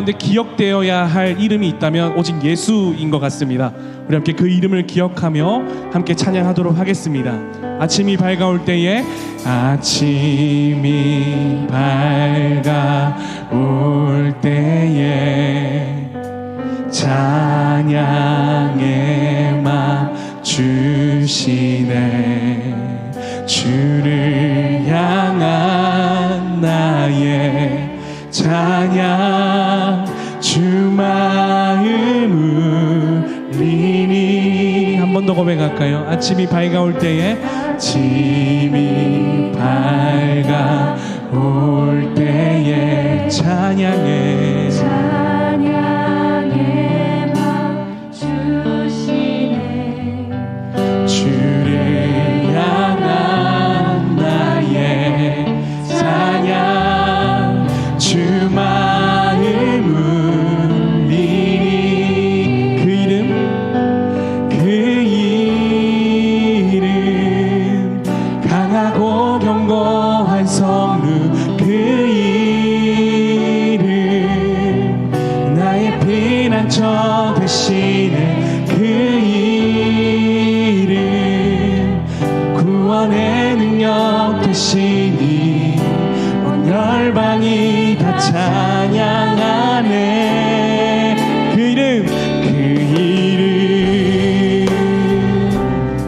근데 기억되어야 할 이름이 있다면 오직 예수인 것 같습니다. 우리 함께 그 이름을 기억하며 함께 찬양하도록 하겠습니다. 아침이 밝아올 때에 아침이 밝아올 때에 찬양의 맘 주시네 주를 향한 나의 찬양 주 마음을 리니 한 번 더 고백할까요? 아침이 밝아올 때에 아침이 그 이름 구원의 능력 되시니 온 열방이 다 찬양하네. 그 이름 그 이름.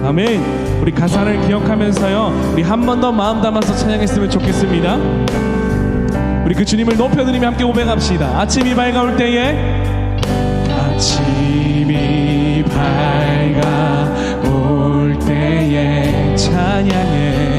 아멘. 우리 가사를 기억하면서요. 우리 한 번 더 마음 담아서 찬양했으면 좋겠습니다. 우리 그 주님을 높여드리며 함께 고백합시다. 아침이 밝아올 때에 아침이 밝아 올 때에 찬양해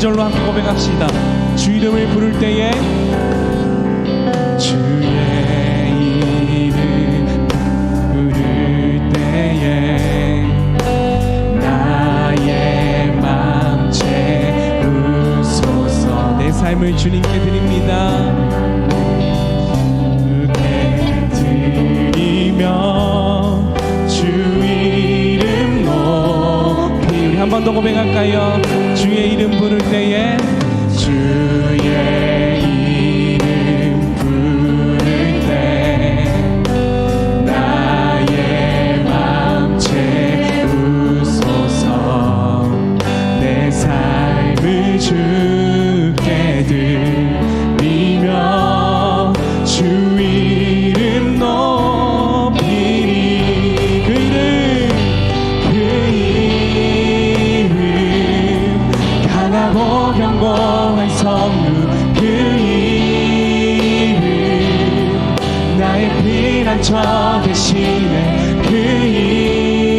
절로 함께 고백합시다. 주 이름을 부를 때에 고백할까요? 주의 이름 부를 때에. 주의 피난처 되시네 그 이름.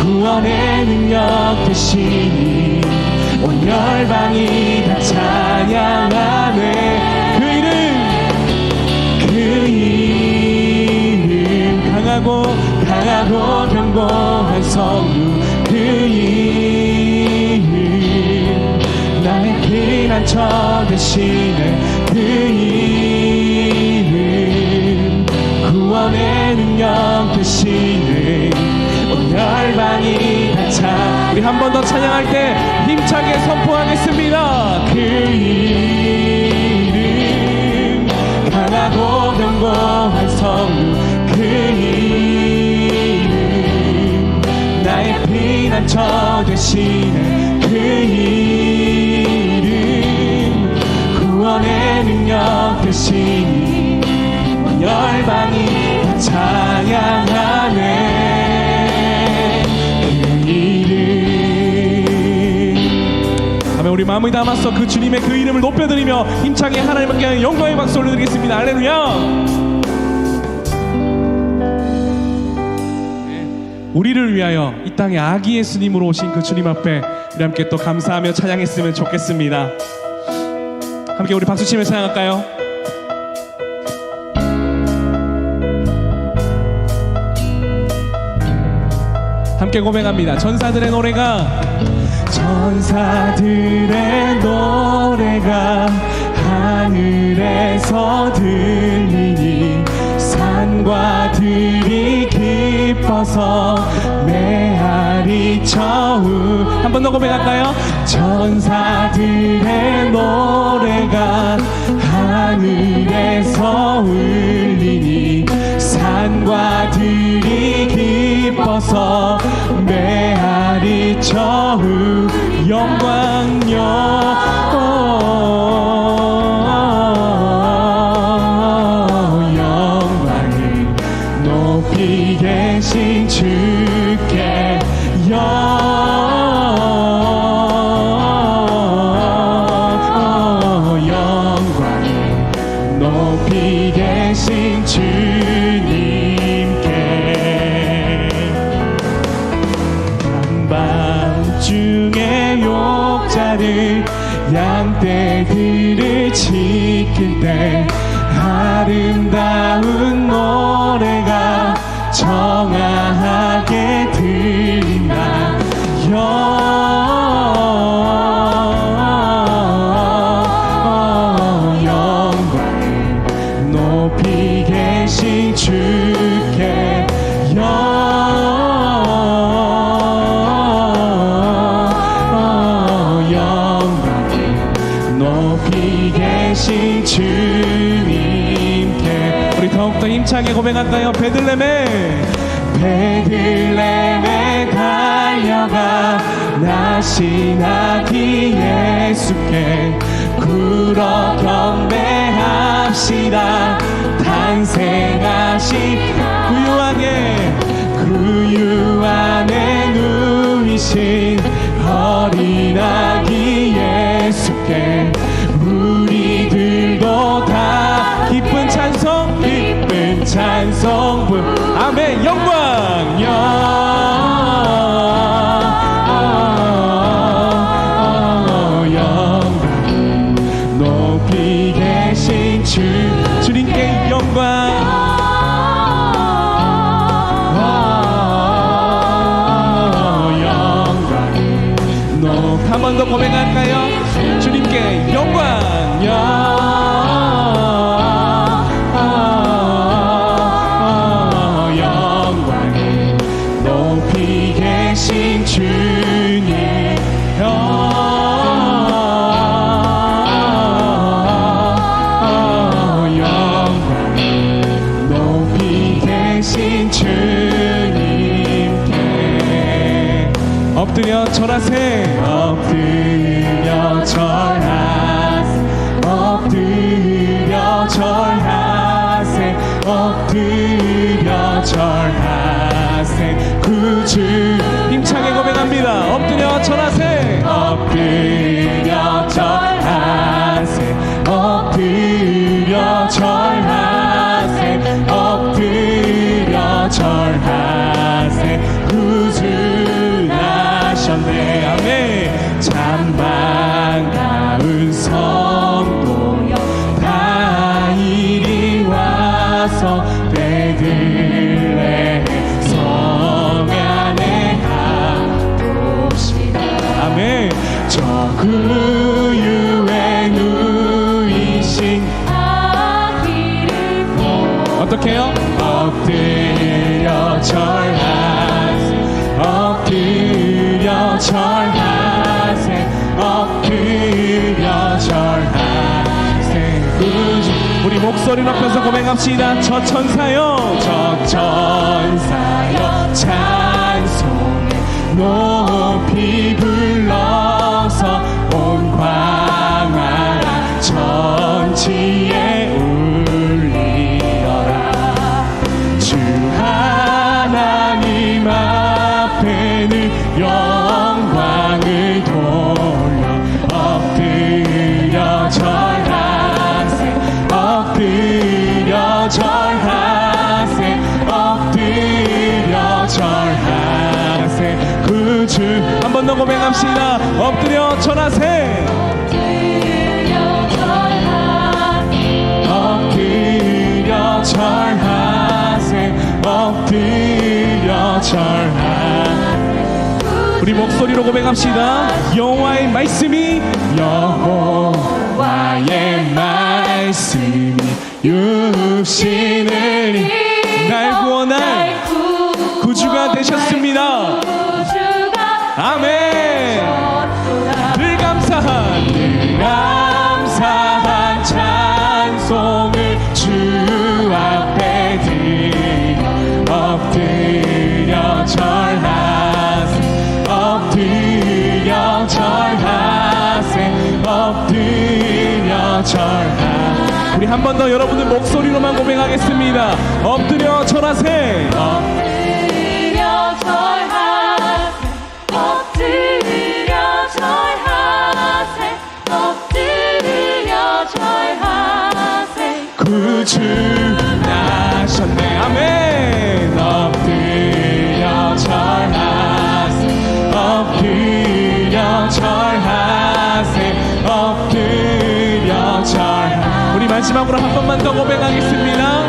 구원의 능력 되시니 온 열방이 다 찬양하네. 그 이름. 그 이름. 강하고 강하고 견고한 성루 그 이름. 나의 피난처 되시네 구원의 능력 되시네 온 열방이 다 찬. 우리 한 번 더 찬양할 때 힘차게 선포하겠습니다. 그 이름 강하고 견고한 성루 그 이름 나의 피난처 되시네 마음을 담아서 그 주님의 그 이름을 높여드리며 힘차게 하나님께 영광의 박수 올려드리겠습니다 할렐루야 우리를 위하여 이 땅에 아기 예수님으로 오신 그 주님 앞에 우리 함께 또 감사하며 찬양했으면 좋겠습니다. 함께 우리 박수 치며 찬양할까요? 함께 고백합니다. 전사들의 노래가 전사들의 노래가 하늘에서 들리니 산과 들이 기뻐서 메아리 처우 한번 더 고백할까요? 전사들의 노래가 하늘에서 울리니 산과 들이 기뻐서 메아리 처우 영광요 중에 욕자를 양떼들을 지킬 때 아름다운 노래가 정아 더욱더 힘차게 고백할까요? 베들레헴에. 베들레헴에 달려가 나신 아기 예수께 굴어 경배합시다. 탄생하신 구유하게. 구유 안에 누이신 어린 아기 예수께 찬송 부 아멘. 영광. 영 엎드려 절하세. 엎드려 절하세. 엎드려 절하세. 엎드려 절하세. 구주. 힘차게 고백합니다. 엎드려 절하세. 엎드려 고백합시다 저 천사요. 저 천사 절하세 엎드려 절하세 우리 목소리로 고백합시다. 여호와의 말씀이 여호와의 말씀이 육신을 날 구원할 구주가 되셨습니다. 아멘. 늘 감사한 늘감 절하세 엎드려 절하세 엎드려 절하 우리 한 번 더 여러분들 목소리로만 고백하겠습니다. 엎드려 절하세. 엎드려 절하세 엎드려 절하세 엎드려 절하세. 구주 마지막으로 한 번만 더 고백하겠습니다.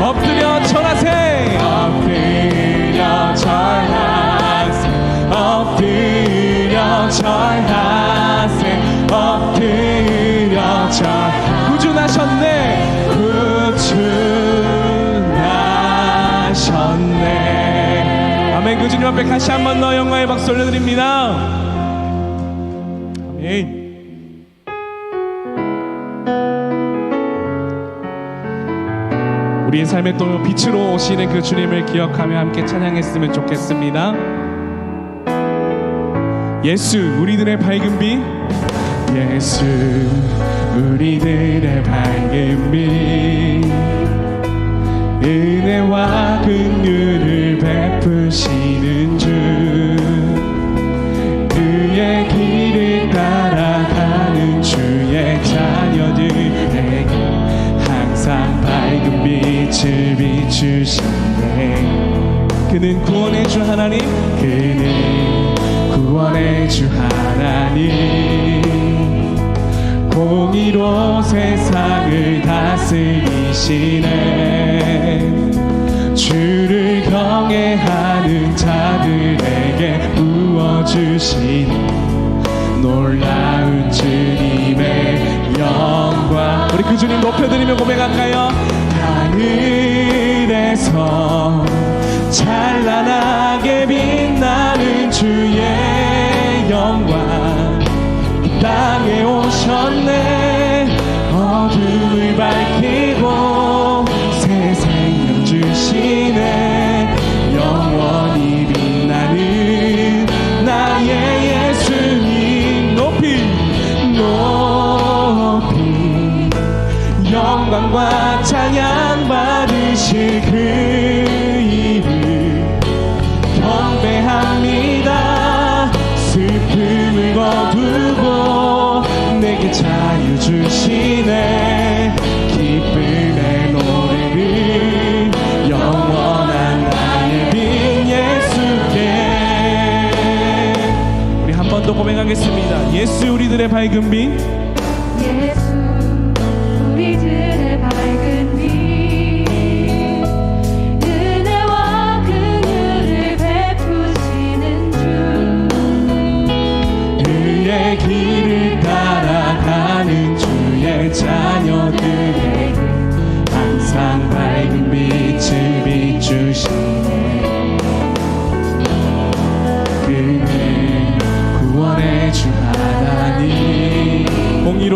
엎드려 절하세. 엎드려 절하세. 엎드려 절하세. 엎드려 절 구주 나셨네. 구주 나셨네. 아멘. 그 주님 앞에 다시 한번더 영광의 박수 올려드립니다 우리의 삶에 또 빛으로 오시는 그 주님을 기억하며 함께 찬양했으면 좋겠습니다. 예수 우리들의 밝은 빛 예수 우리들의 밝은 빛 하나님 그는 구원의 주 하나님 공의로 세상을 다스리시네 주를 경외하는 자들에게 부어주시는 놀라운 주님의 영광 우리 그 주님 높여드리며 고백할까요? 하늘에서 찬란하게 빛나는 주의 영광. 이 땅에 오셨네. 어둠을 밝히고 새 생명 주시네 예수 우리들의 밝은 빛 예수 우리들의 밝은 빛 은혜와 긍휼을 베푸시는 주. 그의 길을 따라가는 주의 자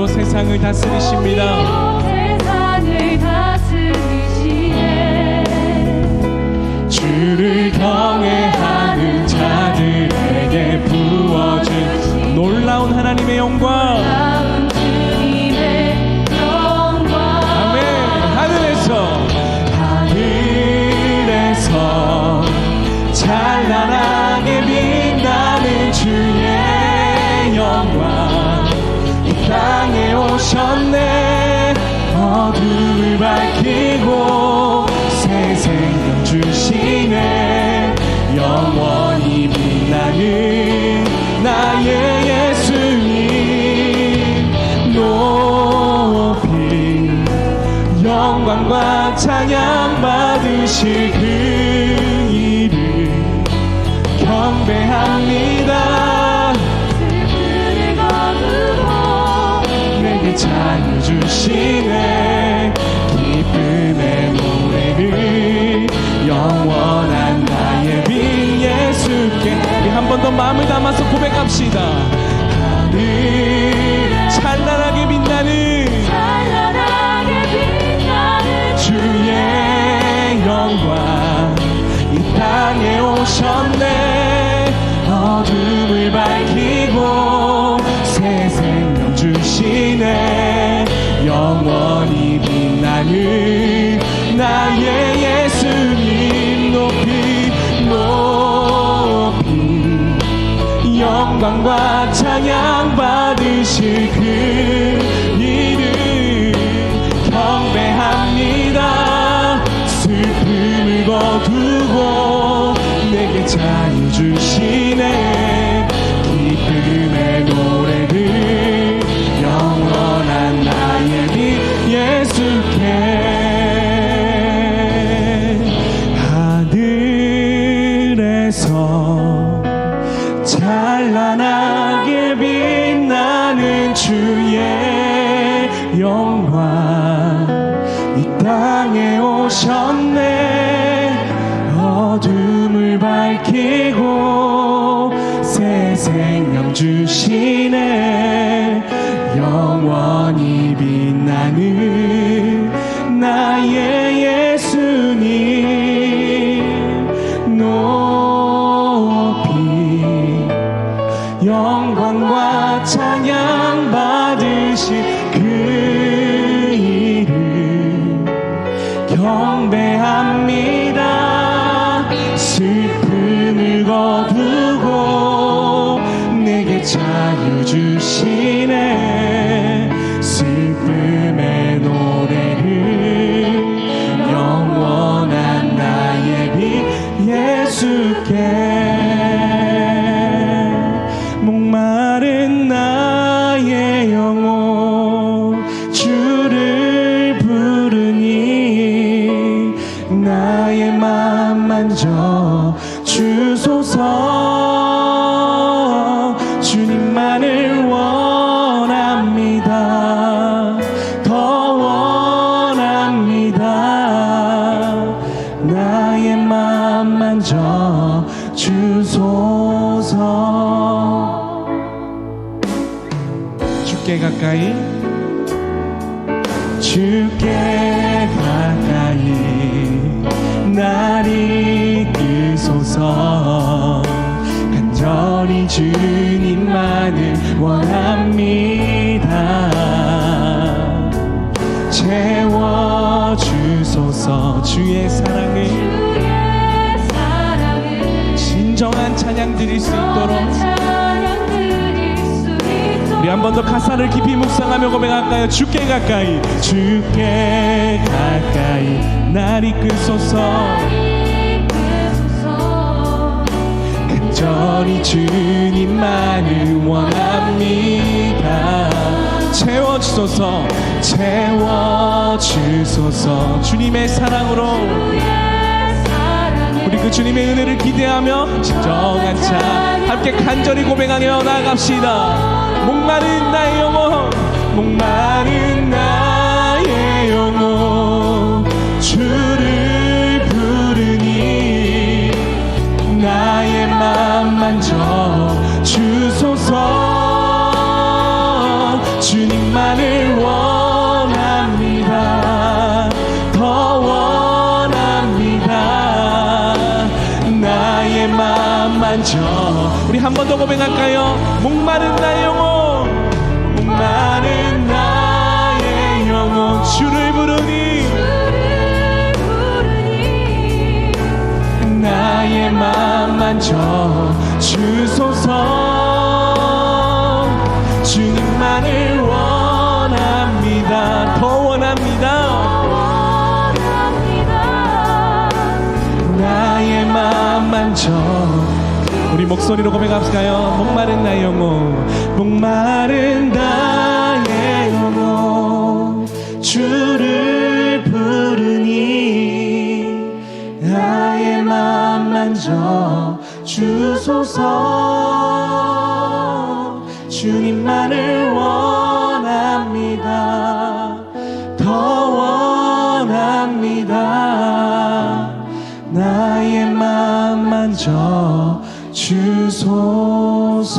의로 세상을 다스리십니다. 주를 경외하는 자들에게 부어준 놀라운 하나님의 영광. 찬란하게 빛나는 주의 이 땅에 오셨네. 어둠을 밝히고 새 생명 주시네. 영원 기쁨의 노래를 영원한 나의 빈 예수께. 우리 한 번 더 마음을 담아서 고백합시다. 하늘 찬양 받으실 그 이름 경배합니다. 슬픔을 거두고 내게 자유 주시네 주소서. 주께 가까이. 주께 가까이 날 이끄소서. 간절히 주님만을 원합니다. 채워주소서. 주의 사 찬양 드릴 수 있도록. 우리 한 번 더 가사를 깊이 묵상하며 고백할까요? 주께 가까이 주께 가까이 날 이끄소서. 간절히 주님만을 원합니다. 채워주소서 채워주소서. 주님의 사랑으로 우리 그 주님의 은혜를 기대하며 진정한 차 함께 간절히 고백하며 나아갑시다. 목마른 나의 영혼 목마른 한 번 더 고백할까요? 목마른 나의 영혼. 목마른 나의 영혼. 주를 부르니. 주를 부르니 나의 맘 만져. 주소서. 주님만을 원합니다. 더 원합니다. 원합니다. 나의 맘 만져 목소리로 고백합시다요. 목마른 나의 영혼 목마른 나의 영혼 주를 부르니 나의 맘 만져 주소서. 주님만을 원합니다. 더 원합니다. 나의 맘 만져 주소서.